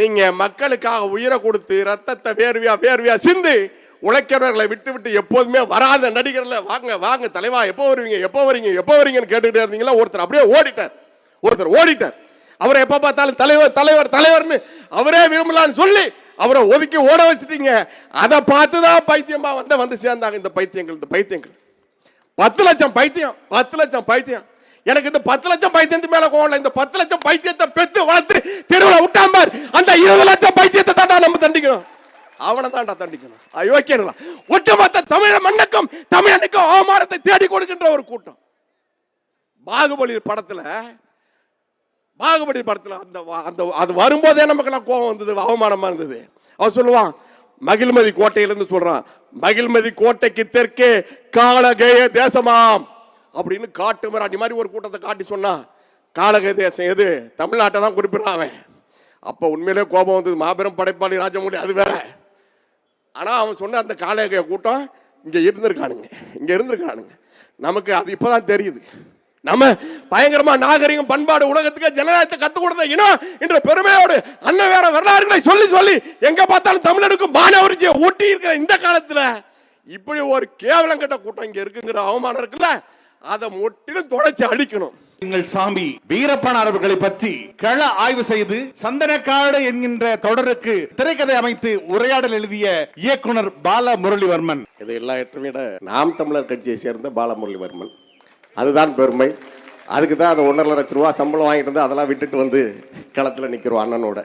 நீங்க மக்களுக்காக உயிரை கொடுத்து ரத்தத்தை வேர்வியா வேர்வியா சிந்து உழைக்கிறவர்களை விட்டு விட்டு எப்போதுமே வராத நடிகர்ல வாங்க வாங்க தலைவா எப்போ வருவீங்க எப்போ வரீங்க எப்போ வரீங்கன்னு கேட்டுக்கிட்டே இருந்தீங்களா? ஒருத்தர் அப்படியே ஓடிட்டார். ஒருத்தர் ஓடிட்டார். அவரை எப்போ பார்த்தாலும் தலைவர் தலைவர் தலைவர்னு அவரே விரும்பலான்னு சொல்லி அவரை ஒதுக்கி ஓட வச்சுட்டீங்க. அதை பார்த்து தான் பைத்தியமா வந்து வந்து சேர்ந்தாங்க இந்த பைத்தியங்கள் இந்த பைத்தியங்கள். பத்து லட்சம் பைத்தியம் பத்து லட்சம் பைத்தியம். எனக்கு இந்த பத்து லட்சம் பைத்தியத்து மேல கோவம் இல்லை. இந்த பத்து லட்சம் பைத்தியத்தை பெத்து வளர்த்து தெருவில் விட்டான் அந்த இருபது லட்சம் பைத்தியத்தை தாண்டா நம்ம தண்டிக்கணும். அவனை தாண்டா தண்டிக்கணும். அயோக்கியர்களா ஒட்டுமொத்த தமிழ மண்ணுக்கும் தமிழனுக்கும் அவமானத்தை தேடி கொடுக்கின்ற ஒரு கூட்டம். பாகுபலி படத்துல பாகுபலி படத்துல அந்த அந்த அது வரும்போதே நமக்கெல்லாம் கோபம் வந்தது அவமானமா இருந்தது. அவன் சொல்லுவான் மகிழ்மதி கோட்டையிலிருந்து சொல்றான் மகிழ்மதி கோட்டைக்கு தெற்கே காலகேய தேசமாம். அப்படின்னு காட்டு மிராண்டி மாதிரி ஒரு கூட்டத்தை காட்டி சொன்னான் காலக தேசம் எது? தமிழ்நாட்டை தான் குறிப்பிடுறான் அவன். அப்போ உண்மையிலே கோபம் வந்தது. மாபெரும் படைப்பாளி ராஜமௌழி அது வேற. ஆனால் அவன் சொன்ன அந்த காலக கூட்டம் இங்கே இருந்திருக்கானுங்க. இங்கே இருந்திருக்கானுங்க. நமக்கு அது இப்போ தான் தெரியுது. நம்ம பயங்கரமா நாகரிகம் பண்பாடு உலகத்துக்கு ஜனநாயகத்தை கத்துக் கொடுத்த இனம் என்ற பெருமையோடு அண்ணன் வேற வரலாறுகளை சொல்லி சொல்லி எங்க பார்த்தாலும் தமிழனுக்கும் மானவரிச்சியை ஊட்டி இருக்கிற இந்த காலத்துல இப்படி ஒரு கேவலம் கட்ட கூட்டம் இங்க இருக்குங்கிற அவமானம் இருக்குல்ல? அதை முற்றிலும் தொடச்சி அடிக்கணும். எங்கள் சாமி வீரப்பனார் அவர்களை பற்றி கள ஆய்வு செய்து சந்தனக்காடு என்கின்ற தொடருக்கு திரைக்கதை அமைத்து உரையாடல் எழுதிய இயக்குனர் பால முரளிவர்மன் இது எல்லாவற்றையும் விட நாம் தமிழர் கட்சியை சேர்ந்த பாலமுரளிவர்மன். அதுதான் பெருமை. அதுக்கு தான் அந்த ஒன்றரை லட்ச ரூபா சம்பளம் வாங்கிட்டு வந்து அதெல்லாம் விட்டுட்டு வந்து களத்தில் நிற்கிறோம் அண்ணனோட.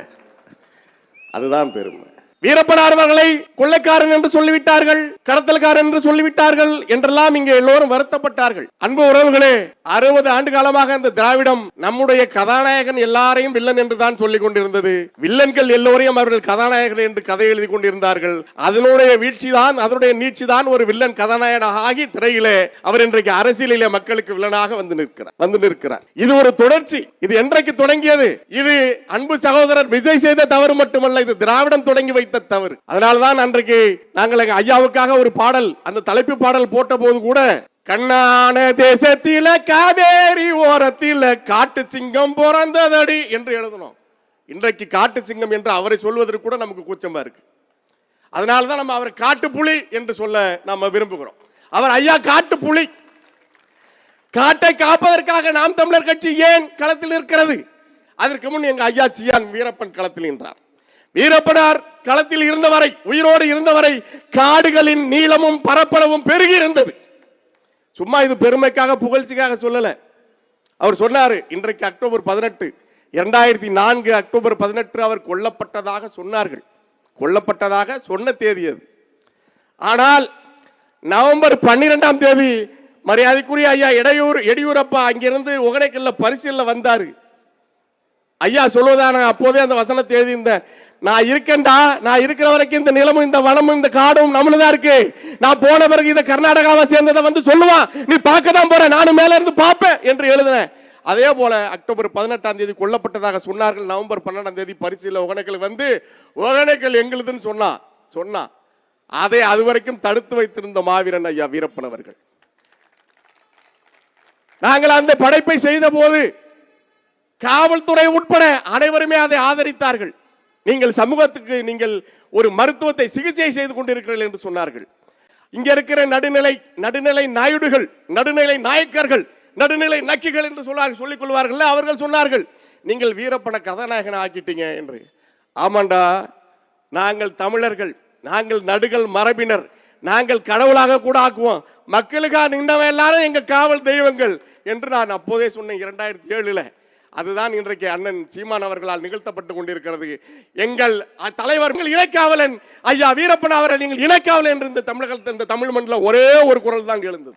அதுதான் பெருமை. வீரப்பனார்வர்களை கொள்ளைக்காரன் என்று சொல்லிவிட்டார்கள் கடத்தல்காரன் என்று சொல்லிவிட்டார்கள் என்றெல்லாம் இங்கே எல்லோரும் வருத்தப்பட்டார்கள். அன்பு உறவுகளே அறுபது ஆண்டு காலமாக இந்த திராவிடம் நம்முடைய கதாநாயகன் எல்லாரையும் வில்லன் என்று தான் சொல்லிக் கொண்டிருந்தது. வில்லன்கள் எல்லோரையும் அவர்கள் கதாநாயகர்கள் என்று கதை எழுதி கொண்டிருந்தார்கள். அதனுடைய வீழ்ச்சி தான் அதனுடைய நீட்சி தான் ஒரு வில்லன் கதாநாயகனாக ஆகி திரையிலே அவர் இன்றைக்கு அரசியலிலே மக்களுக்கு வில்லனாக வந்து நிற்கிறார் வந்து நிற்கிறார். இது ஒரு தொடர்ச்சி இது என்றைக்கு தொடங்கியது? இது அன்பு சகோதரர் விஜய் செய்த தவறு மட்டுமல்ல இது திராவிடம் தொடங்கி வைத்த தவறு. அதனால்தான் அன்றைக்கு நாங்கள் எங்க ஐயாவுக்காக ஒரு பாடல் அந்த தலைப்பு பாடல் போட்ட போது கூட கண்ணான தேசத்தில காவேரி ஓரத்தில காட்டு சிங்கம் பிறந்ததடி என்று எழுதணும். இன்றைக்கு காட்டு சிங்கம் என்று அவரை சொல்வதற்கு கூட நமக்கு கூச்சமா இருக்கு. அதனால தான் நம்ம அவர் காட்டுப்புலி என்று சொல்ல நாம விரும்புகிறோம். அவர் ஐயா காட்டுப்புலி. காட்டை காப்பதற்காக நாம் தமிழர் கட்சி ஏன் களத்தில் இருக்கிறது? அதற்கு முன் எங்க ஐயா சியான் வீரப்பன் களத்தில் நின்றார். வீரப்பனார் களத்தில் இருந்தவரை உயிரோடு இருந்தவரை காடுகளின் நீளமும் பரப்பளவும் பெருகி இருந்தது. சும்மா இது பெருமைக்காக புகழ்ச்சிக்காக சொல்லல. அவர் சொன்னார் இன்றைக்கு அக்டோபர் பதினெட்டு இரண்டாயிரத்தி நான்கு அக்டோபர் பதினெட்டு அவர் கொல்லப்பட்டதாக சொன்னார்கள். கொல்லப்பட்டதாக சொன்ன தேதி அது. ஆனால் நவம்பர் பன்னிரெண்டாம் தேதி மரியாதைக்குரிய ஐயா இடையூர் எடியூரப்பா அங்கிருந்து ஒகனைக்கல்ல பரிசீலனை வந்தாரு. ஐயா சொல்வதான அப்போதே அந்த வசனத்தை எழுதியிருந்த நான் இருக்கேன்டா நான் இருக்கிற வரைக்கும் இந்த நிலமும் இந்த வனமும் இந்த காடும் நம்மளுதான் இருக்கு. நான் போன பிறகு இதை கர்நாடகாவை சேர்ந்ததை வந்து சொல்லுவான். நீ பார்க்க தான் போற நானும் மேல இருந்து பார்ப்பேன் என்று எழுதினேன். அதே போல அக்டோபர் பதினெட்டாம் தேதி கொல்லப்பட்டதாக சொன்னார்கள். நவம்பர் பன்னெண்டாம் தேதி பரிசீல ஒகனைக்கல் வந்து ஒகனைக்கல் எங்களுதுன்னு சொன்னா சொன்னா அதை அது வரைக்கும் தடுத்து வைத்திருந்த மாவீரன் ஐயா வீரப்பன் அவர்கள். நாங்கள் அந்த படைப்பை செய்த போது காவல்துறை உட்பட அனைவருமே அதை ஆதரித்தார்கள். நீங்கள் சமூகத்துக்கு நீங்கள் ஒரு மருத்துவத்தை சிகிச்சை செய்து கொண்டிருக்கிறீர்கள் என்று சொன்னார்கள். இங்க இருக்கிற நடுநிலை நடுநிலை நாயுடுகள் நடுநிலை நாயக்கர்கள் நடுநிலை நக்கிகள் என்று சொன்னார்கள் சொல்லிக் கொள்வார்கள் அவர்கள் சொன்னார்கள் நீங்கள் வீரப்பன கதாநாயகன் ஆக்கிட்டீங்க என்று. ஆமாண்டா நாங்கள் தமிழர்கள் நாங்கள் நடுகள் மரபினர் நாங்கள் கடவுளாக கூட ஆக்குவோம். மக்களுக்காக நின்றவன் எல்லாரும் எங்கள் காவல் தெய்வங்கள் என்று நான் அப்போதே சொன்னேன் இரண்டாயிரத்தி ஏழில். அதுதான் இன்றைக்கு அண்ணன் சீமான் அவர்களால் நிகழ்த்தப்பட்டு கொண்டிருக்கிறது. எங்கள் அ- தலைவர்கள் இணைக்காவலன். ஐயா வீரப்பன் அவர்கள் நீங்கள் இணைக்காவலன் என்று இந்த தமிழகத்தில் இந்த தமிழ் மண்ணில் ஒரே ஒரு குரல் தான் எழுந்தது.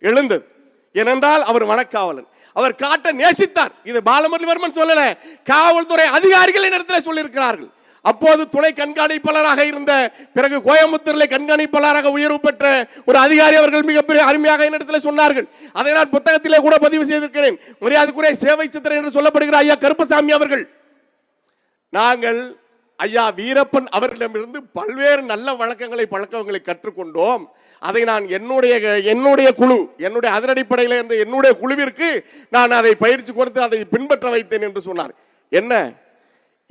எழுந்தது. ஏனென்றால் அவர் வனக்காவலன். அவர் காட்ட நேசித்தார். இது பாலமுரளிவர்மன் சொல்லல. காவல்துறை அதிகாரிகள் இடத்துல சொல்லியிருக்கிறார்கள். அப்போது துணை கண்காணிப்பாளராக இருந்த பிறகு கோயம்புத்தூரில் கண்காணிப்பாளராக உயர்வு பெற்ற ஒரு அதிகாரி அவர்கள் மிகப்பெரிய அருமையாக என்னிடத்தில் சொன்னார்கள். அதை நான் புத்தகத்திலே கூட பதிவு செய்திருக்கிறேன். மரியாதைக்குரிய சேவை சித்திரன் என்று சொல்லப்படுகிற ஐயா கருப்பசாமி அவர்கள். நாங்கள் ஐயா வீரப்பன் அவர்களிடமிருந்து பல்வேறு நல்ல வழக்கங்களை பழக்கங்களை கற்றுக்கொண்டோம். அதை நான் என்னுடைய என்னுடைய குழு என்னுடைய அதனடிப்படையில் இருந்த என்னுடைய குழுவிற்கு நான் அதை பயிற்சி கொடுத்து அதை பின்பற்ற வைத்தேன் என்று சொன்னார். என்ன?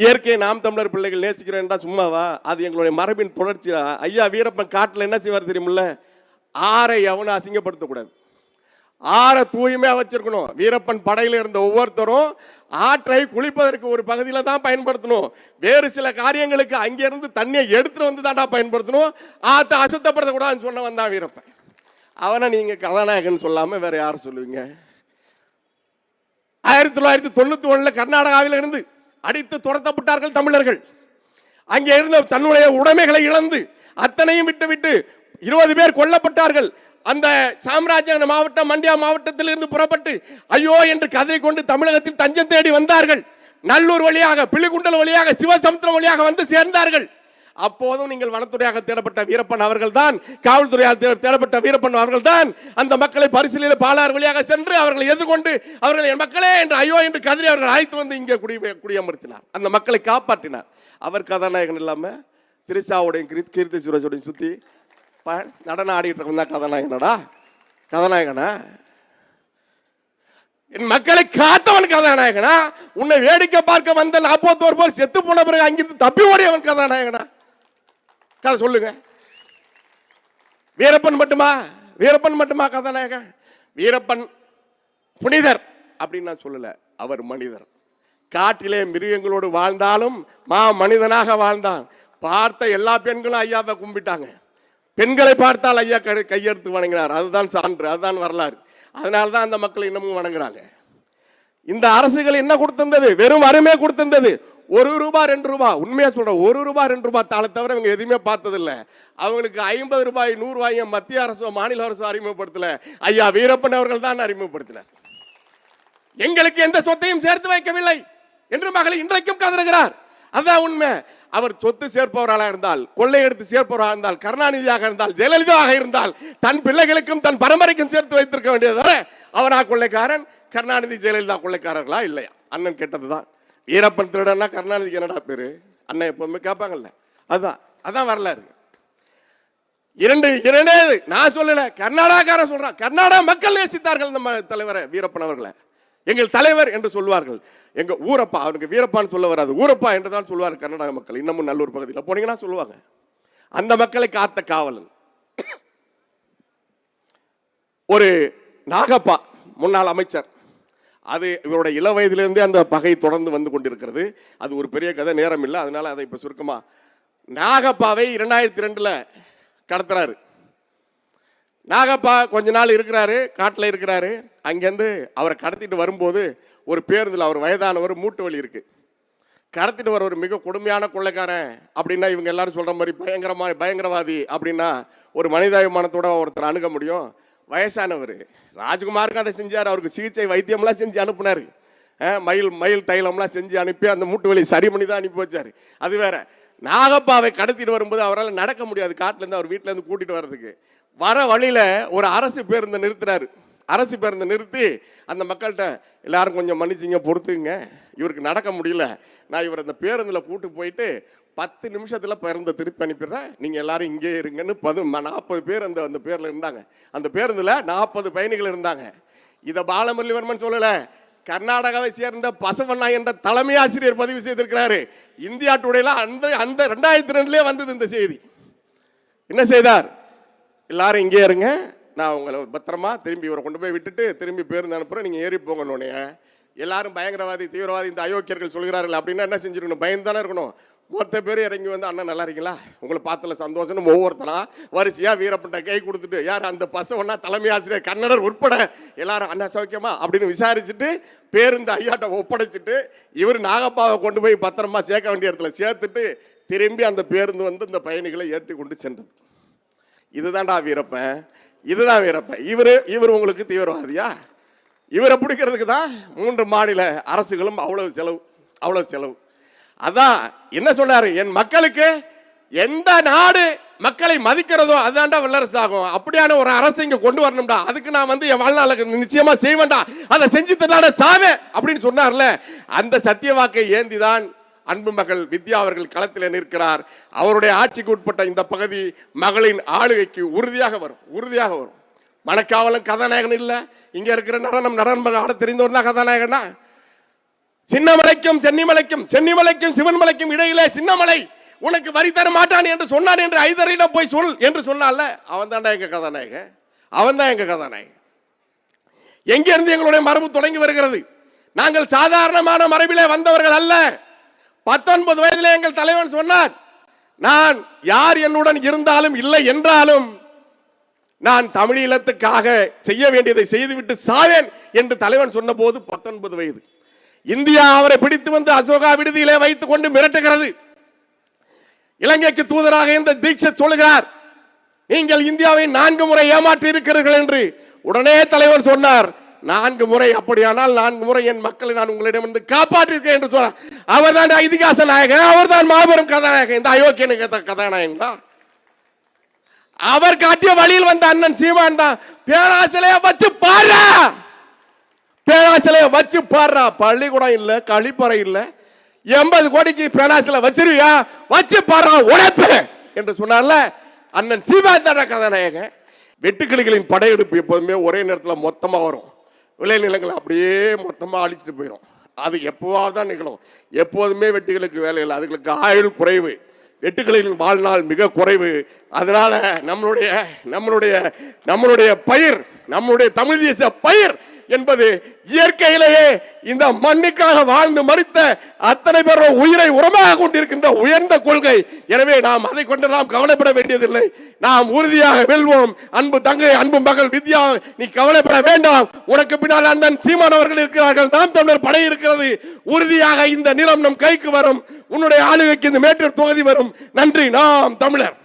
இயற்கையை நாம் தமிழர் பிள்ளைகள் நேசிக்கிறேன்டா சும்மாவா? அது எங்களுடைய மரபின் தொடர்ச்சியா ஐயா வீரப்பன் காட்டில் என்ன செய்வார் தெரியுமில்ல? ஆரை எவனும் அசிங்கப்படுத்தக்கூடாது. ஆறை தூய்மையாக வச்சிருக்கணும். வீரப்பன் படையில் இருந்த ஒவ்வொருத்தரும் ஆற்றை குளிப்பதற்கு ஒரு பகுதியில் தான் பயன்படுத்தணும். வேறு சில காரியங்களுக்கு அங்கேருந்து தண்ணியை எடுத்துகிட்டு வந்து தான்டா பயன்படுத்தணும். ஆற்றை அசுத்தப்படுத்தக்கூடாதுன்னு சொன்னவன் தான் வீரப்பன். அவனை நீங்கள் கதாநாயகன் சொல்லாமல் வேறு யார் சொல்லுவீங்க? ஆயிரத்தி தொள்ளாயிரத்தி தொண்ணூற்றி ஒன்றில் கர்நாடகாவில் இருந்து அடித்து துரத்தப்பட்டார்கள் தமிழர்கள். அங்கே இருந்த தன்னுடைய உடைமைகளை இழந்து அத்தனையும் விட்டு விட்டு இருபது பேர் கொல்லப்பட்டார்கள். அந்த சாம்ராஜ்ய மாவட்டம் மண்டியா மாவட்டத்தில் இருந்து புறப்பட்டு ஐயோ என்று கதறிக்கொண்டு தமிழகத்தில் தஞ்சம் தேடி வந்தார்கள். நல்லூர் வழியாக பிள்ளிகுண்டல் வழியாக சிவசமுத்திரம் வழியாக வந்து சேர்ந்தார்கள். அப்போதும் நீங்கள் வனத்துறையாக தேடப்பட்ட வீரப்பன் அவர்கள் தான் காவல்துறையால் தே- தேடப்பட்ட வீரப்பன் அவர்கள் தான் அந்த மக்களை பரிசீலில் பாலாறு வழியாக சென்று அவர்களை எதிர்கொண்டு அவர்கள் என் மக்களே என்று ஐயோ என்று கதறி அவர்கள் அழைத்து வந்து இங்கே குடி குடியமர்த்தினார். அந்த மக்களை காப்பாற்றினார். அவர் கதாநாயகன் இல்லாமல் திரிசாவோடையும் கிருத் கீர்த்தி சுரேஷோடையும் சுற்றி ப- நடனம் ஆடிட்டு இருந்தா கதாநாயகனடா? கதாநாயகனா? என் மக்களை காத்தவன் கதாநாயகனா? உன்னை வேடிக்கை பார்க்க வந்த நாற்பத்தோரு பேர் செத்து போன பிறகு அங்கிருந்து தப்பி ஓடியவன் கதாநாயகனா? கதை சொல்லுங்க. வீரப்பன் மட்டுமா? வீரப்பன் மட்டுமா கதாநாயகன்? வீரப்பன் புனிதர் அப்படின்னு நான் சொல்லல. அவர் மனிதர். காட்டிலே மிருகங்களோடு வாழ்ந்தாலும் மா மனிதனாக வாழ்ந்தான். பார்த்த எல்லா பெண்களும் ஐயாவை கும்பிட்டாங்க. பெண்களை பார்த்தால் ஐயா கை கையெடுத்து வணங்கினார். அதுதான் சான்று அதுதான் வரலாறு. அதனால தான் அந்த மக்கள் இன்னமும் வணங்குறாங்க. இந்த அரசுகள் என்ன கொடுத்திருந்தது? வெறும் வறுமை கொடுத்திருந்தது. ஒரு ரூபா ரெண்டு ரூபா. உண்மையாக சொல்கிறேன் ஒரு ரூபாய் ரெண்டு ரூபாய் தாளை தவிர இவங்க எதுவுமே பார்த்ததில்ல. அவங்களுக்கு ஐம்பது ரூபாய் நூறு மத்திய அரசோ மாநில அரசோ அறிமுகப்படுத்தலை. ஐயா வீரப்பன் அவர்கள் தான் அறிமுகப்படுத்தினார். எங்களுக்கு எந்த சொத்தையும் சேர்த்து வைக்கவில்லை என்று மகளை இன்றைக்கும் கதறுகிறார். அதான் உண்மை. அவர் சொத்து சேர்ப்பவராக இருந்தால் கொள்ளையெடுத்து சேர்ப்பவராக இருந்தால் கருணாநிதியாக இருந்தால் ஜெயலலிதாவாக இருந்தால் தன் பிள்ளைகளுக்கும் தன் பரம்பரைக்கும் சேர்த்து வைத்திருக்க வேண்டியது அவனா கொள்ளைக்காரன்? கருணாநிதி ஜெயலலிதா கொள்ளைக்காரர்களா இல்லையா? அண்ணன் கேட்டதுதான். வீரப்பன் திருடன்னா கருணாநிதிக்கு என்னடா பேரு? அண்ணன் எப்பவுமே கேட்பாங்கல்ல. அதான் அதான் வரலாறு. இரண்டு இரண்டே நான் சொல்லல. கர்நாடகாக்காரன் சொல்றான். கர்நாடக மக்கள் நேசித்தார்கள் நம்ம தலைவரை வீரப்பன் அவர்களை. எங்கள் தலைவர் என்று சொல்வார்கள். எங்க ஊரப்பா அவனுக்கு வீரப்பான்னு சொல்ல வராது. ஊரப்பா என்று தான் சொல்வார் கர்நாடக மக்கள். இன்னமும் நல்லூர் பகுதியில் போனீங்கன்னா சொல்லுவாங்க. அந்த மக்களை காத்த காவலன். ஒரு நாகப்பா முன்னாள் அமைச்சர். அது இவருடைய இள வயதிலிருந்தே அந்த பகை தொடர்ந்து வந்து கொண்டிருக்கிறது. அது ஒரு பெரிய கதை நேரம் இல்லை. அதனால அதை இப்போ சுருக்கமாக நாகப்பாவை இரண்டாயிரத்தி ரெண்டில் கடத்துறாரு. நாகப்பா கொஞ்ச நாள் இருக்கிறாரு காட்டில் இருக்கிறாரு. அங்கேருந்து அவரை கடத்திட்டு வரும்போது ஒரு பேருந்தில் அவர் வயதானவர் மூட்டு வலி இருக்குது கடத்திட்டு வர ஒரு மிக கொடுமையான கொள்ளைக்காரன் அப்படின்னா இவங்க எல்லாரும் சொல்கிற மாதிரி பயங்கரமா பயங்கரவாதி அப்படின்னா ஒரு மனிதாபிமானத்தோட ஒருத்தர் அணுக முடியும். வயசானவர். ராஜ்குமாருக்கு அதை செஞ்சார் அவருக்கு சிகிச்சை வைத்தியம்லாம் செஞ்சு அனுப்புனார். மயில் மயில் தைலம்லாம் செஞ்சு அனுப்பி அந்த மூட்டு வலி சரி பண்ணி தான் அனுப்பி வச்சார். அது வேற நாகப்பாவை கடத்திட்டு வரும்போது அவரால் நடக்க முடியாது. காட்டிலேருந்து அவர் வீட்டிலேருந்து கூட்டிகிட்டு வர்றதுக்கு. வர வழியில் ஒரு அரசு பேருந்தை நிறுத்துறாரு. அரசு பேருந்தை நிறுத்தி அந்த மக்கள்கிட்ட எல்லாரும் கொஞ்சம் மன்னிச்சிங்க பொறுத்துங்க இவருக்கு நடக்க முடியல. நான் இவர் அந்த பேருந்தில் கூட்டு போயிட்டு பத்து நிமிஷத்தில் பேருந்தை திருப்பி அனுப்பிடுறேன். நீங்கள் எல்லாரும் இங்கே இருங்கன்னு பது நாற்பது பேர் அந்த அந்த பேரில் இருந்தாங்க. அந்த பேருந்தில் நாற்பது பயணிகள் இருந்தாங்க. இதை பாலமுரளிவர்மன் சொல்லலை. கர்நாடகாவை சேர்ந்த பசவண்ணா என்ற தலைமை ஆசிரியர் பதிவு செய்திருக்கிறாரு. இந்தியா டுடேல அந்த அந்த ரெண்டாயிரத்தி ரெண்டுலேயே வந்தது இந்த செய்தி. என்ன செய்தார்? எல்லாரும் இங்கே இருங்க. நான் உங்களை பத்திரமா திரும்பி இவரை கொண்டு போய் விட்டுட்டு திரும்பி பேருந்து அனுப்புகிறேன் நீங்கள் ஏறி போங்கன்னு எல்லாரும் பயங்கரவாதி தீவிரவாதி இந்த அயோக்கியர்கள் சொல்கிறார்கள் அப்படின்னா என்ன செஞ்சுருக்கணும்? பயந்து தானே இருக்கணும். மொத்த பேர் இறங்கி வந்து அண்ணன் நல்லா இருக்கீங்களா? உங்களை பார்த்தல சந்தோஷம்னு ஒவ்வொருத்தனா வரிசையாக வீரப்பட்ட கை கொடுத்துட்டு யார் அந்த பசவனா தலைமை ஆசிரியர் கன்னடர் உட்பட? எல்லாரும் அண்ணா சௌக்கியமா? அப்படின்னு விசாரிச்சுட்டு பேருந்து ஐயாட்ட ஒப்படைச்சிட்டு இவர் நாகப்பாவை கொண்டு போய் பத்திரமா சேர்க்க வேண்டிய இடத்துல சேர்த்துட்டு திரும்பி அந்த பேருந்து வந்து இந்த பயணிகளை ஏற்றி கொண்டு சென்றது. இதுதான்டா வீரப்பன். இதுதான் வீரப்பன் இவரு இவர் உங்களுக்கு தீவிரவாதியா? இவரை பிடிக்கிறதுக்கு தான் மூன்று மாநில அரசுகளும் அவ்வளவு செலவு அவ்வளவு செலவு. அதான் என்ன சொல்றாரு? என் மக்களுக்கு எந்த நாடு மக்களை மதிக்கிறதோ அதான்டா வல்லரசு ஆகும் அப்படியான ஒரு அரசு இங்க கொண்டு வரணும்டா. அதுக்கு நான் வந்து என் வாழ்நாளுக்கு நிச்சயமா செய்வேன்டா. அதை செஞ்சு தந்தாட சாவே அப்படின்னு சொன்னார்ல. அந்த சத்திய வாக்கை ஏந்திதான் அன்பு மகள் வித்யா அவர்கள் களத்தில் நிற்கிறார். அவருடைய ஆட்சிக்கு உட்பட்ட இந்த பகுதி மகளின் ஆளுகைக்கு உறுதியாக வரும் உறுதியாக வரும். மணக்காவலன் கதாநாயகன் இல்லை இங்கே இருக்கிற நடனம் நடனம் ஆட தெரிந்தவர் தான் கதாநாயகனா? சின்னமலைக்கும் சென்னிமலைக்கும் சென்னிமலைக்கும் சிவன்மலைக்கும் இடையிலே சின்னமலை உனக்கு வரி தர மாட்டான் என்று சொன்னான் என்று ஐதரிடம் போய் சொல் என்று சொன்னால அவன் தான்டா எங்க கதாநாயகன்? அவன் தான் எங்க கதாநாயகன். எங்கிருந்து எங்களுடைய மரபு தொடங்கி வருகிறது? நாங்கள் சாதாரணமான மரபிலே வந்தவர்கள் அல்ல. பத்தொன்பது வயதிலே எங்கள் தலைவன் சொன்னார் நான் யார் என்னுடன் இருந்தாலும் இல்லை என்றாலும் நான் தமிழீழத்துக்காக செய்ய வேண்டியதை செய்துவிட்டு சாவேன் என்று தலைவன் சொன்னபோது பத்தொன்பது வயது. இந்தியா அவரை பிடித்து வந்து அசோகா விடுதியிலே வைத்துக் கொண்டு மிரட்டுகிறது. இலங்கைக்கு தூதராக இந்த தீட்சை சொல்லுகிறார் நீங்கள் இந்தியாவை நான்கு முறை ஏமாற்றி இருக்கிறீர்கள் என்று உடனே தலைவர் சொன்னார் நான்கு முறை அப்படியானால் நான்கு முறை என் மக்களை நான் உங்களிடமிருந்து காப்பாற்றிருக்கேன் என்று சொன்னார். அவர்தான் இதிகாச நாயகன் அவர்தான் மாபெரும் கதாநாயகன். இந்த அயோக்கியனுக்கு ஏத்த கதாநாயகன் அவர் காட்டிய வழியில் வந்த அண்ணன் சீமான் தான். பேராசிலைய வச்சு பாடுறா. பேராசிலைய வச்சு பாடுறா. பள்ளிக்கூடம் இல்ல கழிப்பறை இல்ல. எண்பது கோடிக்கு பேராசில வச்சிருவியா வச்சு பாடுறா உழைப்பு என்று சொன்னார்ல அண்ணன் சீமான் தான் கதாநாயகன். வெட்டுக்கிளிகளின் படையெடுப்பு எப்போதுமே ஒரே நேரத்தில் மொத்தமாக வரும். விளைநிலங்களை அப்படியே மொத்தமாக அழிச்சிட்டு போயிடும் அது எப்போவாக தான் நிகழும். எப்போதுமே வெட்டுகளுக்கு வேலை இல்லை. அதுகளுக்கு ஆயுள் குறைவு. வெட்டுக்களின் வாழ்நாள் மிக குறைவு. அதனால் நம்மளுடைய நம்மளுடைய நம்மளுடைய பயிர் நம்மளுடைய தமிழ் தேச பயிர் என்பது இயற்கையிலேயே இந்த மண்ணுக்காக வாழ்ந்து மறித்த அத்தனை பேர் உயிரை உரமாக கொண்டிருக்கின்ற உயர்ந்த கொள்கை. எனவே நாம் அதை கொண்டெல்லாம் கவலைப்பட வேண்டியதில்லை. நாம் உறுதியாக வெல்வோம். அன்பு தங்கை அன்பு மகள் வித்யா நீ கவலைப்பட வேண்டாம். உனக்கு பின்னால் அண்ணன் சீமான் அவர்கள் இருக்கிறார்கள். நாம் தமிழர் படை இருக்கிறது. உறுதியாக இந்த நிலம் நம் கைக்கு வரும். உன்னுடைய ஆளுகைக்கு இந்த மேட்டூர் தொகுதி வரும். நன்றி. நாம் தமிழர்.